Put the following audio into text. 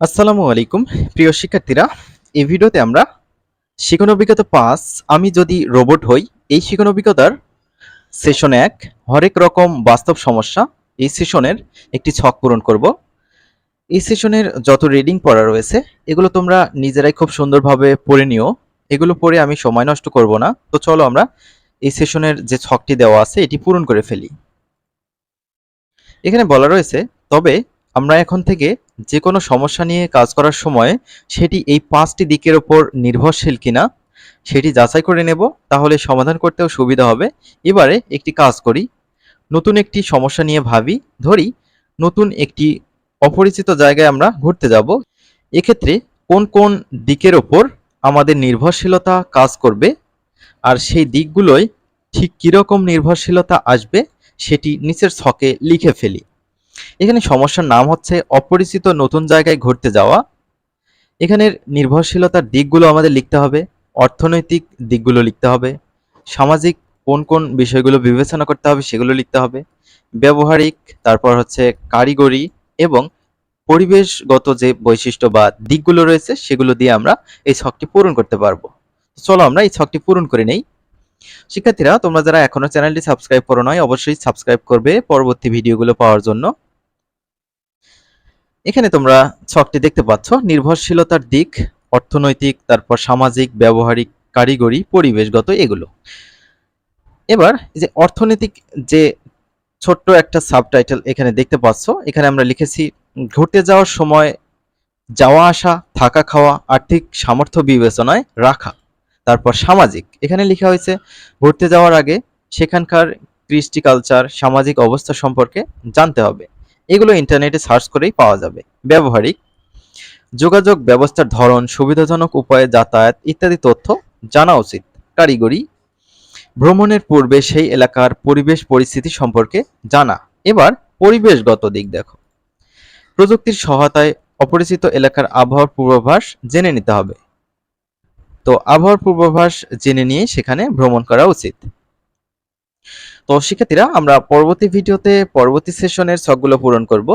আসসালামু আলাইকুম, প্রিয় শিক্ষার্থীরা। এই ভিডিওতে আমরা শিখন অভিজ্ঞতা পাস আমি যদি রোবট হই, এই শিখন অভিজ্ঞতার সেশন এক, হরেক রকম বাস্তব সমস্যা এই সেশনের একটি ছক পূরণ করব। এই সেশনের যত রিডিং পড়া রয়েছে, এগুলো তোমরা নিজেরাই খুব সুন্দরভাবে পড়ে নিও। এগুলো পড়ে আমি সময় নষ্ট করব না। তো চলো আমরা এই সেশনের যে ছকটি দেওয়া আছে, এটি পূরণ করে ফেলি। এখানে বলা রয়েছে, তবে আমরা এখন থেকে যে কোনো সমস্যা নিয়ে কাজ করার সময় সেটি এই পাঁচটি দিকের ওপর নির্ভরশীল কিনা সেটি যাচাই করে নেব, তাহলে সমাধান করতেও সুবিধা হবে। এবারে একটি কাজ করি। নতুন একটি সমস্যা নিয়ে ভাবি, ধরি নতুন একটি অপরিচিত জায়গায় আমরা ঘুরতে যাব। এক্ষেত্রে কোন কোন দিকের ওপর আমাদের নির্ভরশীলতা কাজ করবে আর সেই দিকগুলোই ঠিক কীরকম নির্ভরশীলতা আসবে সেটি নিচের ছকে লিখে ফেলি। এখানে সমস্যার নাম হচ্ছে অপরিচিত নতুন জায়গায় ঘুরতে যাওয়া। এখানের নির্ভরশীলতার দিকগুলো আমাদের লিখতে হবে, অর্থনৈতিক দিকগুলো লিখতে হবে, সামাজিক কোন কোন বিষয়গুলো বিবেচনা করতে হবে সেগুলো লিখতে হবে, ব্যবহারিক, তারপর হচ্ছে কারিগরি এবং পরিবেশগত যে বৈশিষ্ট্য বা দিকগুলো রয়েছে সেগুলো দিয়ে আমরা এই ছকটি পূরণ করতে পারব। চলো আমরা এই ছকটি পূরণ করে নেই। শিক্ষার্থীরা, তোমরা যারা এখনও চ্যানেলটি সাবস্ক্রাইব করো নয় অবশ্যই সাবস্ক্রাইব করবে পরবর্তী ভিডিওগুলো পাওয়ার জন্য। এখানে তোমরা ছকটি দেখতে পাচ্ছ। নির্ভরশীলতার দিক, অর্থনৈতিক, তারপর সামাজিক, ব্যবহারিক, কারিগরি, পরিবেশগত এগুলো। এবার যে অর্থনৈতিক যে ছোট্ট একটা সাবটাইটেল এখানে দেখতে পাচ্ছ, এখানে আমরা লিখেছি, ঘুরতে যাওয়ার সময় যাওয়া আসা, থাকা খাওয়া, আর্থিক সামর্থ্য বিবেচনায় রাখা। তারপর সামাজিক, এখানে লেখা হয়েছে, ঘুরতে যাওয়ার আগে সেখানকার কৃষ্টি কালচার সামাজিক অবস্থা সম্পর্কে জানতে হবে। এগুলো ইন্টারনেটে সার্চ করেই পাওয়া যাবে। ব্যবহারিক যোগাযোগ ব্যবস্থার ধরন, সুবিধাজনক উপায়ে যাতায়াত ইত্যাদি তথ্য জানা উচিত। কারিগরি ভ্রমণের পূর্বে সেই এলাকার পরিবেশ পরিস্থিতি সম্পর্কে জানা। এবার পরিবেশগত দিক দেখো। প্রযুক্তির সহায়তায় অপরিচিত এলাকার আবহাওয়ার পূর্বাভাস জেনে নিতে হবে। তো আবহাওয়ার পূর্বাভাস জেনে নিয়ে সেখানে ভ্রমণ করা উচিত। তো শিক্ষার্থীরা আমরা পরবর্তী ভিডিওতে পরবর্তী সেশনের ছকগুলো পূরণ করব।